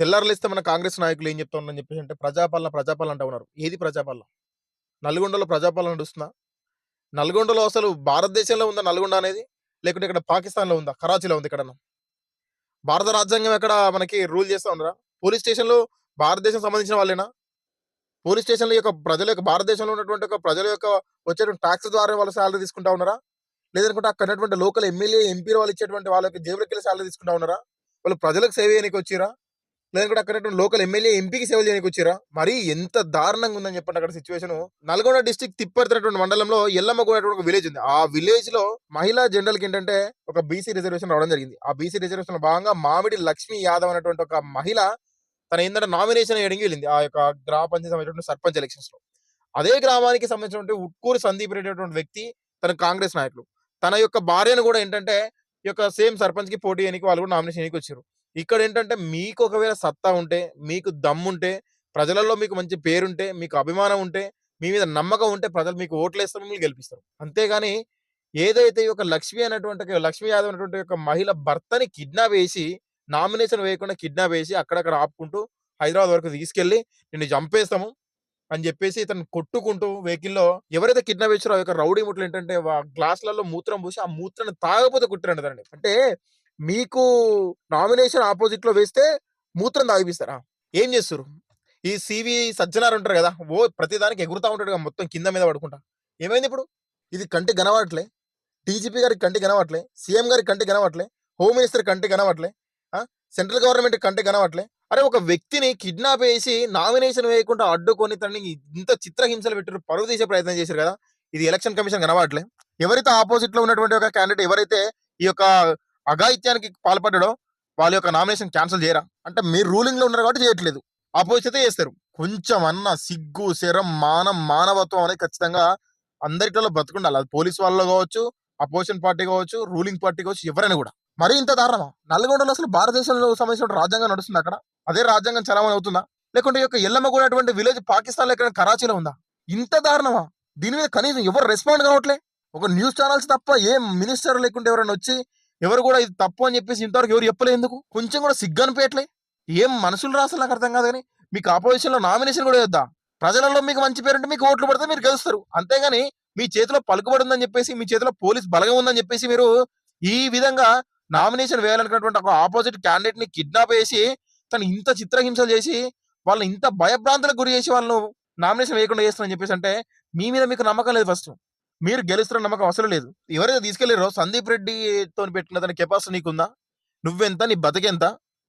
తెల్లారులేస్తే మన కాంగ్రెస్ నాయకులు ఏం చెప్తా ఉన్నారని చెప్పేసి అంటే ప్రజాపాలన ప్రజాపాలన అంటా ఉన్నారు. ఏది ప్రజాపాలన? నల్గొండలో ప్రజాపాలన నడుస్తుందా? నల్గొండలో అసలు భారతదేశంలో ఉందా నల్గొండ అనేది? లేకుంటే ఇక్కడ పాకిస్తాన్లో ఉందా? కరాచీలో ఉంది ఇక్కడ భారత రాజ్యాంగం ఎక్కడ మనకి రూల్ చేస్తా ఉన్నారా? పోలీస్ స్టేషన్లో భారతదేశం సంబంధించిన వాళ్ళేనా? పోలీస్ స్టేషన్ల యొక్క ప్రజల యొక్క భారతదేశంలో ఉన్నటువంటి ఒక ప్రజల యొక్క వచ్చేటువంటి ట్యాక్స్ ద్వారా వాళ్ళు శాలరీ తీసుకుంటా ఉన్నారా? లేదనుకుంటే అక్కడ ఉన్నటువంటి లోకల్ ఎమ్మెల్యే ఎంపీ వాళ్ళు ఇచ్చేటువంటి వాళ్ళ యొక్క జేబులకి వెళ్ళి శాలరీ తీసుకుంటా ఉన్నారా? వాళ్ళు ప్రజలకు సేవ చేయడానికి వచ్చిరా? లేదంటే అక్కడ లోకల్ ఎమ్మెల్యే ఎంపీకి సేవలు చేయడానికి వచ్చిరా? మరి ఎంత దారుణంగా ఉందని చెప్పండి అక్కడ సిచ్యువేషన్ నల్గొండ డిస్టిక్ తిప్పర్తినటువంటి మండలంలో ఎల్లమ్మగూడ ఒక విలేజ్ ఉంది. ఆ విలేజ్లో మహిళా జనరల్కి ఏంటంటే ఒక బీసీ రిజర్వేషన్ రావడం జరిగింది. ఆ బీసీ రిజర్వేషన్లో భాగంగా మామిడి లక్ష్మీ యాదవ్ అనేటువంటి ఒక మహిళ తన ఏంటంటే నామినేషన్ వేయడానికి వెళ్ళింది. ఆ యొక్క గ్రామ పంచాయతీ సంబంధించిన సర్పంచ్ ఎలక్షన్స్లో. అదే గ్రామానికి సంబంధించినటువంటి ఉట్కూరు సందీప్ రెడ్డి అనేటువంటి వ్యక్తి తన కాంగ్రెస్ నాయకులు తన యొక్క భార్యను కూడా ఏంటంటే ఈ యొక్క సేమ్ సర్పంచ్కి పోటీ చేయడానికి వాళ్ళు కూడా నామినేషన్ వచ్చారు. ఇక్కడ ఏంటంటే మీకు ఒకవేళ సత్తా ఉంటే మీకు దమ్ముంటే ప్రజలలో మీకు మంచి పేరుంటే మీకు అభిమానం ఉంటే మీ మీద నమ్మకం ఉంటే ప్రజలు మీకు ఓట్లు వేస్తారు మిమ్మల్ని గెలిపిస్తారు. అంతేగాని ఏదైతే ఒక లక్ష్మి అనేటువంటి లక్ష్మి లక్ష్మీ యాదవ్ అనేటువంటి ఒక మహిళ భర్తని కిడ్నాప్ వేసి నామినేషన్ వేయకుండా కిడ్నాప్ వేసి అక్కడక్కడ ఆపుకుంటూ హైదరాబాద్ వరకు తీసుకెళ్ళి నిన్ను చంపేస్తాము అని చెప్పేసి ఇతను కొట్టుకుంటూ వెహికల్లో ఎవరైతే కిడ్నాప్ చేసారో ఆ యొక్క రౌడీ ముట్లు ఏంటంటే గ్లాసులలో మూత్రం పోసి ఆ మూత్రాన్ని తాగపోతే కుట్టిరండి అంటే మీకు నామినేషన్ ఆపోజిట్లో వేస్తే మూత్రం తాగిపిస్తారా? ఏం చేస్తారు? ఈ సివి సజ్జనారు ఉంటారు కదా ఓ ప్రతిదానికి ఎగురుతా ఉంటాడు కదా మొత్తం కింద మీద పడుకుంటా. ఏమైంది ఇప్పుడు? ఇది కంటి కనవట్లే డీజీపీ గారికి కంటి కనవట్లే సీఎం గారికి కంటి కనవట్లే హోమ్ మినిస్టర్ కంటి కనవట్లే సెంట్రల్ గవర్నమెంట్ కంటి కనవట్లే అరే ఒక వ్యక్తిని కిడ్నాప్ చేసి నామినేషన్ వేయకుండా అడ్డుకొని తనని ఇంత చిత్రహింసలు పెట్టారు పరువు తీసే ప్రయత్నం చేశారు కదా. ఇది ఎలక్షన్ కమిషన్ కనవట్లే ఎవరైతే ఆపోజిట్లో ఉన్నటువంటి ఒక క్యాండిడేట్ ఎవరైతే ఈ యొక్క అఘాయిత్యానికి పాల్పడడం వాళ్ళ యొక్క నామినేషన్ క్యాన్సిల్ చేయరా? అంటే మీరు రూలింగ్లో ఉన్నారు కాబట్టి చేయట్లేదు. ఆపోజిట్ అయితే చేస్తారు. కొంచెం అన్న సిగ్గు శరం మానం మానవత్వం అనేది ఖచ్చితంగా అందరిలో బ్రతుకుండాలి. అది పోలీస్ వాళ్ళు కావచ్చు అపోజిషన్ పార్టీ కావచ్చు రూలింగ్ పార్టీ కావచ్చు ఎవరైనా కూడా. మరీ ఇంత దారుణమా? నల్గొండలో అసలు భారతదేశంలో సంబంధించిన రాజ్యాంగం నడుస్తుంది అక్కడ? అదే రాజ్యాంగం చలామణి అవుతుందా? లేకుంటే ఈ యొక్క ఎల్లమ్మ కూడా అటువంటి విలేజ్ పాకిస్తాన్లో ఎక్కడ కరాచీలో ఉందా? ఇంత దారుణమా? దీని మీద కనీసం ఎవరు రెస్పాండ్ కావట్లే? ఒక న్యూస్ ఛానల్స్ తప్ప ఏ మినిస్టర్ లేకుంటే ఎవరైనా వచ్చి ఎవరు కూడా ఇది తప్పు అని చెప్పేసి ఇంతవరకు ఎవరు చెప్పలే ఎందుకు? కొంచెం కూడా సిగ్గు అనిపించట్లే. ఏం మనుషులు రాసలు నాకు అర్థం కాదు కానీ మీకు ఆపోజిషన్లో నామినేషన్ కూడా వేద్దా ప్రజలలో మీకు మంచి పేరుంటే మీకు ఓట్లు పడితే మీరు గెలుస్తారు. అంతేగాని మీ చేతిలో పలుకుబడి ఉందని చెప్పేసి మీ చేతిలో పోలీస్ బలగం ఉందని చెప్పేసి మీరు ఈ విధంగా నామినేషన్ వేయాలనుకున్నటువంటి ఒక ఆపోజిట్ క్యాండిడేట్ని కిడ్నాప్ చేసి తను ఇంత చిత్రహింసలు చేసి వాళ్ళని ఇంత భయభ్రాంతులకు గురి చేసి వాళ్ళను నామినేషన్ వేయకుండా చేస్తానని చెప్పేసి అంటే మీ మీద మీకు నమ్మకం లేదు ఫస్ట్ మీరు గెలుస్తున్న నమ్మకం అసలు లేదు. ఎవరైతే తీసుకెళ్ళారో సందీప్ రెడ్డితో పెట్టిన తన కెపాసిటీ నీకుందా? నువ్వెంత? నీ బతికెంత?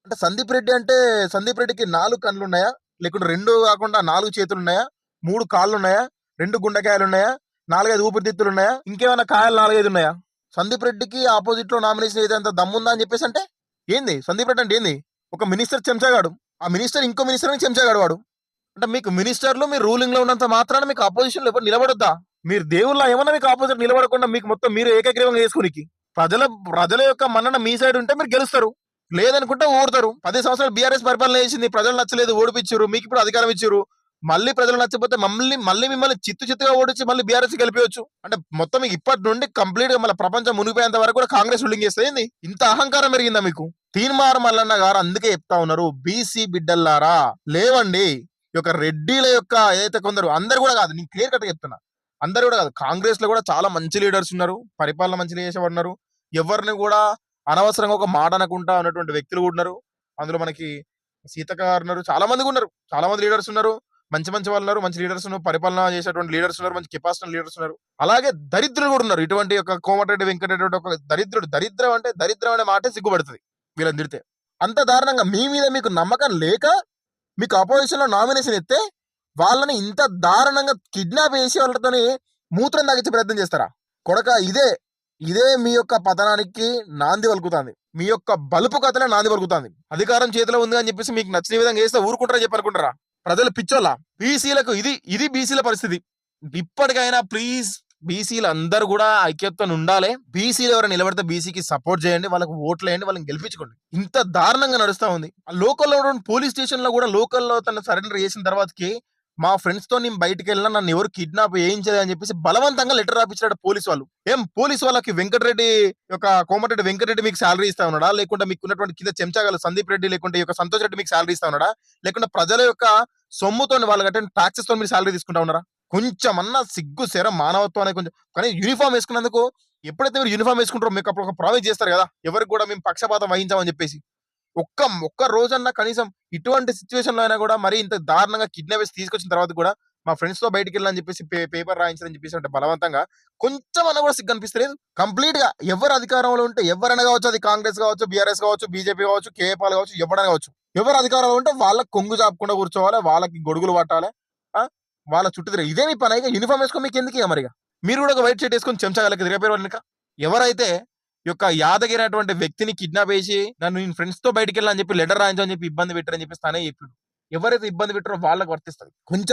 అంటే సందీప్ రెడ్డి అంటే సందీప్ రెడ్డికి నాలుగు కళ్ళు ఉన్నాయా లేకుంటే రెండు కాకుండా నాలుగు చేతులు ఉన్నాయా మూడు కాళ్ళు ఉన్నాయా రెండు గుండెకాయలు ఉన్నాయా నాలుగైదు ఊపిరితిత్తులు ఉన్నాయా ఇంకేమైనా కాయలు నాలుగైదు ఉన్నాయా సందీప్ రెడ్డికి ఆపోజిట్లో నామినేషన్ ఏదంత దమ్ముందా అని చెప్పేసి అంటే ఏంది? సందీప్ రెడ్డి అంటే ఏంది? ఒక మినిస్టర్ చెంచాగాడు. ఆ మినిస్టర్ ఇంకో మినిస్టర్ చెంచాగాడు వాడు. అంటే మీకు మినిస్టర్లు మీరు రూలింగ్లో ఉన్నంత మాత్రాన మీకు ఆపోజిషన్లో ఎవరు నిలబడొద్దా? మీరు దేవుళ్ళ ఏమన్నా మీకు ఆపోజిట్ నిలబడకుండా మీకు మొత్తం మీరు ఏకగ్రీవంగా చేసుకునికి. ప్రజల ప్రజల యొక్క మన్నన మీ సైడ్ ఉంటే మీరు గెలుస్తారు. లేదనుకుంటే ఓడతారు పది సంవత్సరాలు బీఆర్ఎస్ పరిపాలన చేసింది. ప్రజలు నచ్చలేదు ఓడిపించారు. మీకు ఇప్పుడు అధికారం ఇచ్చారు. మళ్ళీ ప్రజలు నచ్చకపోతే మమ్మల్ని మళ్ళీ మిమ్మల్ని చిత్తు చిత్తుగా ఓడించి మళ్ళీ బీఆర్ఎస్ గెలిపించవచ్చు అంటే మొత్తం ఇప్పటి నుండి కంప్లీట్గా మళ్ళీ ప్రపంచం మునిగిపోయేంత వరకు కూడా కాంగ్రెస్ రూలింగ్ చేస్తుంది ఇంత అహంకారం పెరిగిందా మీకు? తీన్మార్ మల్లన్న గారు అందుకే చెప్తా ఉన్నారు. బీసీ బిడ్డల్లారా లేవండి. ఈ యొక్క రెడ్డిల యొక్క ఏదైతే కొందరు అందరు కూడా కాదు నేను క్లియర్ కట్ చెప్తున్నా. అందరు కూడా కాదు కాంగ్రెస్లో కూడా చాలా మంచి లీడర్స్ ఉన్నారు పరిపాలన మంచి చేసేవారు ఉన్నారు ఎవరిని కూడా అనవసరంగా ఒక మాట అనకుండా ఉన్నటువంటి వ్యక్తులు కూడా ఉన్నారు. అందులో మనకి సీతక్క గారు ఉన్నారు చాలా మంది ఉన్నారు చాలా మంది లీడర్స్ ఉన్నారు మంచి మంచి వాళ్ళు ఉన్నారు మంచి లీడర్స్ ఉన్నారు పరిపాలన చేసేటువంటి లీడర్స్ ఉన్నారు మంచి కెపాసిటీ లీడర్స్ ఉన్నారు. అలాగే దరిద్రులు కూడా ఉన్నారు ఇటువంటి ఒక కోమటిరెడ్డి వెంకటరెడ్డి ఒక దరిద్రుడు దరిద్రం అంటే దరిద్రం అనే మాటే సిగ్గుపడుతుంది వీళ్ళని తిడితే అంత దారుణంగా మీ మీద మీకు నమ్మకం లేక మీకు అపోజిషన్లో నామినేషన్ ఎత్తే వాళ్ళని ఇంత దారుణంగా కిడ్నాప్ చేసి వాళ్ళతోని మూత్రం తాగించే ప్రయత్నం చేస్తారా? కొడక ఇదే ఇదే మీ యొక్క పతనానికి నాంది పలుకుతుంది మీ యొక్క బలుపు కథనే నాంది పలుకుతుంది అధికారం చేతిలో ఉంది అని చెప్పేసి మీకు నచ్చిన విధంగా చేస్తే ఊరుకుంటారా చెప్పి అనుకుంటారా? ప్రజలు పిచ్చోళ్ళ? బీసీలకు ఇది ఇది బీసీల పరిస్థితి. ఇప్పటికైనా ప్లీజ్ బీసీలు అందరూ కూడా ఐక్యత్వం ఉండాలి. బీసీలు ఎవరైనా నిలబడితే బీసీకి సపోర్ట్ చేయండి. వాళ్ళకి ఓట్లు వేయండి. వాళ్ళని గెలిపించుకోండి. ఇంత దారుణంగా నడుస్తా ఉంది. ఆ లోకల్లో పోలీస్ స్టేషన్లో కూడా లోకల్లో తన సరెండర్ చేసిన తర్వాతకి మా ఫ్రెండ్స్తో నేను బయటకు వెళ్ళినా నన్ను ఎవరు కిడ్నాప్ చేయించదు అని చెప్పేసి బలవంతంగా లెటర్ రాపించాడు పోలీస్ వాళ్ళు. ఏం పోలీస్ వాళ్ళకి వెంకటరెడ్డి యొక్క కోమటిరెడ్డి వెంకటరెడ్డి మీకు శాలరీ ఇస్తా ఉన్నాడా? లేకుంటే మీకు ఉన్నటువంటి కింద చెంచాగలు సందీప్ రెడ్డి లేకుంటే యొక్క సంతోష్ రెడ్డి మీకు శాలరీ ఇస్తా ఉన్నాడా? లేకుంటే ప్రజల యొక్క సొమ్ముతో వాళ్ళు కట్టిన టాక్సెస్తో మీరు శాలరీ తీసుకుంటా ఉన్నారా? కొంచెమన్నా సిగ్గు సేర మానవత్వం అనే కొంచెం కానీ యూనిఫామ్ వేసుకున్నందుకు ఎప్పుడైతే మీరు యూనిఫామ్ వేసుకుంటారో మీకు అప్పుడు ఒక ప్రామిస్ చేస్తారు కదా? ఎవరికి కూడా మేము పక్షపాతం వహించామని చెప్పేసి. ఒక్క ఒక్క రోజన్నా కనీసం ఇటువంటి సిచ్యువేషన్లో అయినా కూడా మరి ఇంత దారుణంగా కిడ్నాప్ చేసి తీసుకొచ్చిన తర్వాత కూడా మా ఫ్రెండ్స్తో బయటికి వెళ్ళాలని చెప్పేసి పే- పేపర్ రాయించాలని చెప్పేసి అంటే బలవంతంగా కొంచెం అన్న కూడా సిగ్గు అనిపిస్తలేదు కంప్లీట్గా ఎవరు అధికారంలో ఉంటే ఎవరైనా కావచ్చు అది కాంగ్రెస్ కావచ్చు బీఆర్ఎస్ కావచ్చు బీజేపీ కావచ్చు కేఏపాల్ కావచ్చు ఎవరైనా కావచ్చు ఎవరు అధికారంలో ఉంటే వాళ్ళకి కొంగు చాపకుండా కూర్చోవాలి వాళ్ళకి గొడుగులు పట్టాలి ఆ? వాళ్ళ చుట్టూ తిరిగి ఇదే మీ పని. యూనిఫామ్ వేసుకో మీకు ఎందుకు ఇక మరిగా? మీరు కూడా ఒక వైట్ షర్ట్ వేసుకొని చెంచగలకి తిరగపోయారు వెనుక ఎవరైతే యొక్క యాదగిరి అటువంటి వ్యక్తిని కిడ్నాప్ చేసి నన్ను నేను ఫ్రెండ్స్తో బయటికి వెళ్ళని చెప్పి లెటర్ రాయించని చెప్పి ఇబ్బంది పెట్టారని చెప్పి తానే చెప్పాడు. ఎవరైతే ఇబ్బంది పెట్టారో వాళ్ళకి వర్తిస్తుంది.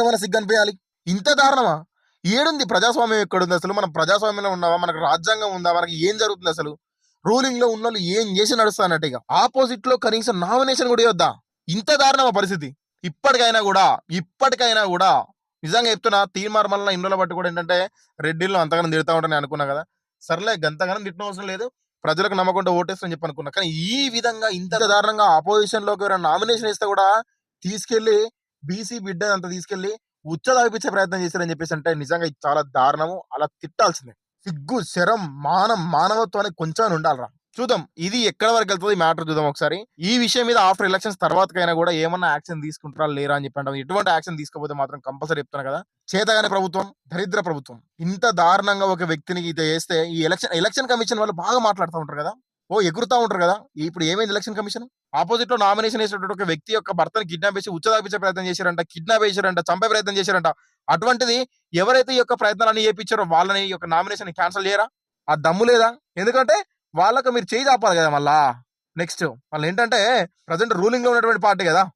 మన సిగ్గు అనిపించాలి. ఇంత దారుణమా? ఏడుంది ప్రజాస్వామ్యం ఎక్కడుంది అసలు? మనం ప్రజాస్వామ్యంలో ఉన్నావా మనకు రాజ్యాంగం ఉందా? మనకి ఏం జరుగుతుంది అసలు? రూలింగ్లో ఉన్న వాళ్ళు ఏం చేసి నడుస్తానట్టు ఇక. ఆపోజిట్లో కనీసం నామినేషన్ కూడా ఇవ్వద్దా? ఇంత దారుణమా పరిస్థితి? ఇప్పటికైనా కూడా ఇప్పటికైనా కూడా నిజంగా చెప్తున్నా తీర్మార్ మళ్ళీ బట్టి కూడా ఏంటంటే రెడ్డిల్లో అంతగానం తిడతా ఉంటాను అనుకున్నా కదా. సర్లే గంతగానం తిట్టిన అవసరం లేదు. ప్రజలకు నమ్మకుండా ఓటేస్తారని చెప్పి అనుకున్నా. కానీ ఈ విధంగా ఇంత దారుణంగా ఆపోజిషన్లోకి ఎవరైనా నామినేషన్ ఇస్తే కూడా తీసుకెళ్ళి బీసీ బిడ్డ అంత తీసుకెళ్ళి ఉచ్చ తాగిపించే ప్రయత్నం చేశారని చెప్పేసి అంటే నిజంగా చాలా దారుణము. అలా తిట్టాల్సిందే. సిగ్గు శరం మానం మానవత్వానికి కొంచెం ఉండాలిరా. చూద్దాం. ఇది ఎక్కడ వరకు వెళ్తుంది? మ్యాటర్ చూద్దాం ఒకసారి. ఈ విషయం మీద ఆఫ్టర్ ఎలక్షన్స్ తర్వాతకైనా కూడా ఏమన్నా యాక్షన్ తీసుకుంటారా? లేరా? అని చెప్పి అంటాం ఎటువంటి యాక్షన్ తీసుకోకపోతే మాత్రం కంపల్సరీ చెప్తాను కదా. చేతగానే ప్రభుత్వం దరిద్ర ప్రభుత్వం. ఇంత దారుణంగా ఒక వ్యక్తిని ఇది చేస్తే ఈ ఎలక్షన్ ఎలక్షన్ కమిషన్ వాళ్ళు బాగా మాట్లాడుతూ ఉంటారు కదా. ఓ ఎగురుతా ఉంటారు కదా. ఇప్పుడు ఏమైంది ఎలక్షన్ కమిషన్? ఆపోజిట్లో నామినేషన్ వేసినటువంటి ఒక వ్యక్తి యొక్క భర్తను కిడ్నాప్ చేసి ఉచ్చదాపించే ప్రయత్నం చేశారంట కిడ్నాప్ చేశారంట చంపే ప్రయత్నం చేశారంట. అటువంటిది ఎవరైతే ఈ యొక్క ప్రయత్నాలన్నీ చేపించారో వాళ్ళని యొక్క నామినేషన్ క్యాన్సిల్ చేయరా? ఆ దమ్ము లేదా? ఎందుకంటే వాళ్ళకు మీరు చేయి చాపాలి కదా మళ్ళా? నెక్స్ట్ వాళ్ళు ఏంటంటే ప్రజెంట్ రూలింగ్లో ఉన్నటువంటి పార్టీ కదా.